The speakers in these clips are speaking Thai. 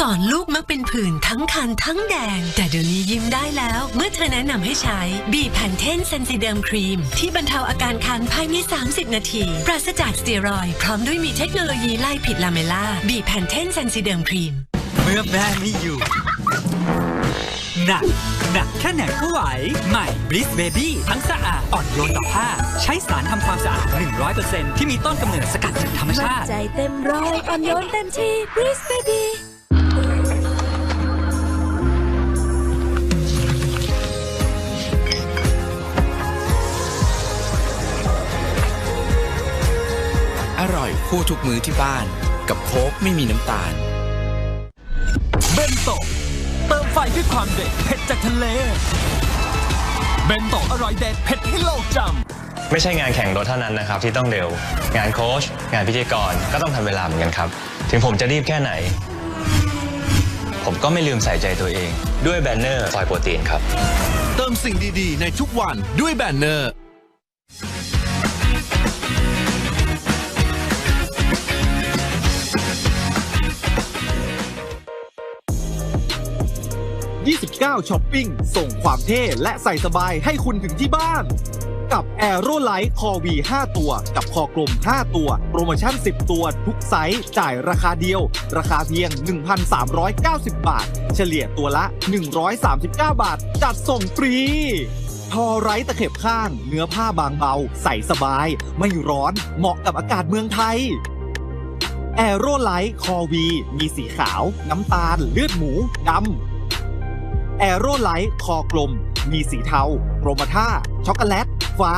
ก่อนลูกมักเป็นผื่นทั้งคันทั้งแดง แต่เดี๋ยวนี้ยิ้มได้แล้ว เมื่อเธอแนะนำให้ใช้บีแพนเทนเซนซิเดิมครีม ที่บรรเทาอาการคันภายใน 30 นาที ปราศจากสเตียรอยด์พร้อมด้วยมีเทคโนโลยีไล่ผิดลาเมล่าบีแพนเทนเซนซิเดิมครีม เมื่อแม่ไม่อยู่หนักหนักแค่ไหนก็ไหว ใหม่ Bliss Baby ทั้งสะอาด อ่อนโยนต่อผ้า ใช้สารทำความสะอาด 100%ที่มีต้นกำเนิดสกัดจากธรรมมั่นชาติ ใจเต็มร้อย อ่อนโยนเต็มที่ Breeze Baby คู่ทุกมื้อที่บ้าน กับโค้กไม่มีน้ำตาล เบนโตะเติมไฟด้วยความเด็ดเผ็ดจากทะเล เบนโตะอร่อยเด็ดเผ็ดให้โลกจำ ไม่ใช่งานแข่งรถเท่านั้นนะครับที่ต้องเร็ว งานโค้ชงานพิธีกรก็ต้องทำเวลาเหมือนกันครับ ถึงผมจะรีบแค่ไหน ผมก็ไม่ลืมใส่ใจตัวเอง ด้วยแบนเนอร์ซอยโปรตีนครับ เติมสิ่งดีๆ ในทุกวันด้วยแบนเนอร์ 29ช้อปปิ้งส่งความเท่และใส่สบายให้คุณถึงที่บ้าน กับ a e r o l i g h t Core V 5ตัว กับคอกลม 5 ตัว โปรโมชั่น 10 ตัว ทุกไซส์จ่ายราคาเดียว ราคาเพียง 1,390 บาท เฉลี่ยตัวละ 139 บาท จัดส่งฟรีทอไร้ตะเข็บข้าง เนื้อผ้าบางเบา ใส่สบาย ไม่ร้อนเหมาะกับอากาศเมืองไทยแอโรไลท์คอวี มีสีขาว น้ำตาล เลือดหมู ดำ แอโรไลท์คอกลม มีสีเทาโครมาท่า ช็อกโกแลต ฟ้า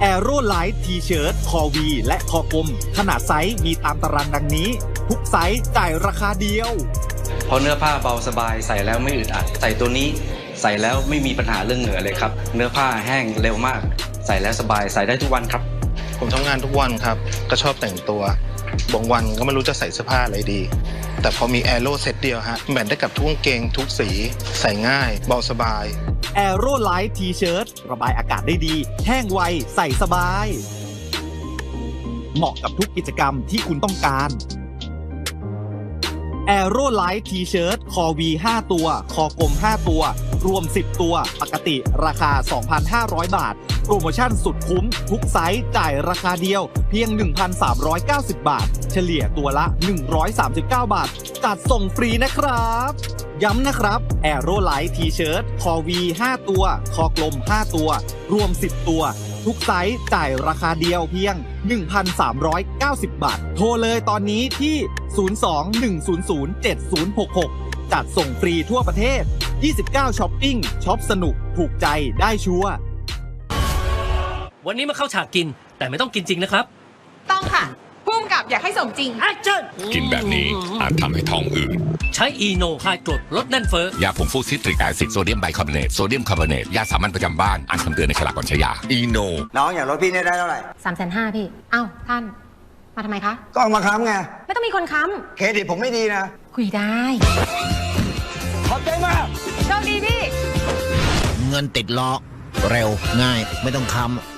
แอโรไลท์ทีเชิร์ตคอวี และคอกลม ขนาดไซส์มีตามตารางดังนี้ ทุกไซส์จ่ายราคาเดียว เพราะเนื้อผ้าเบาสบายใส่แล้วไม่อึดอัด ใส่ตัวนี้ใส่แล้วไม่มีปัญหาเรื่องเหงื่อเลยครับ เนื้อผ้าแห้งเร็วมาก ใส่แล้วสบายใส่ได้ทุกวันครับ ผมทำงานทุกวันครับ ก็ชอบแต่งตัว บางวันก็ไม่รู้จะใส่เสื้อผ้าอะไรดี แต่พอมีแอโร่เซตเดียวฮะแมทได้กับทุกกางเกงทุกสี ใส่ง่ายเบาสบายแอโรไลท์ทีเชิร์ตระบายอากาศได้ดี แห้งไว ใส่สบาย เหมาะกับทุกกิจกรรมที่คุณต้องการแอโรไลท์ทีเชิร์ตคอวี5ตัว คอกลม 5 ตัว รวม 10 ตัว ปกติราคา 2,500 บาท โปรโมชั่นสุดคุ้ม ทุกไซส์จ่ายราคาเดียว เพียง 1,390 บาท เฉลี่ยตัวละ 139 บาท จัดส่งฟรีนะครับย้ำนะครับ แอโรไลท์ทีเชิร์ตคอวี5ตัว คอกลม 5 ตัว รวม 10 ตัว ทุกไซส์จ่ายราคาเดียวเพียง 1,390 บาท โทรเลยตอนนี้ที่ 02-100-7066 จัดส่งฟรีทั่วประเทศ 29ช้อปปิ้งช็อปสนุก ถูกใจได้ชัวร์วันนี้มาเข้าฉากกิน แต่ไม่ต้องกินจริงนะครับ ต้องค่ะพุ่มกับอยากให้สมจริงแอคชั่นกินแบบนี้อาจทำให้ท้องอืดใช้อีโนคลายกรดลดแน่นเฟ้อยาผงฟูซิตริกแอซิดโซเดียมไบคาร์บอเนตโซเดียมคาร์บอเนตยาสามัญประจำบ้านอ่านคำเตือนในฉลากก่อนใช้ยาอีโนน้องอย่างรถพี่เนี่ยได้เท่าไหร่สามแสนห้าพี่ เอ้าท่าน มาทำไมคะ ก็เอามาค้ำไง ไม่ต้องมีคนค้เครดิตผมไม่ดีนะำคุยได้ ขอบใจมาก โชคดีพี่ เงินติดล้อเร็วง่ายไม่ต้องค้ำ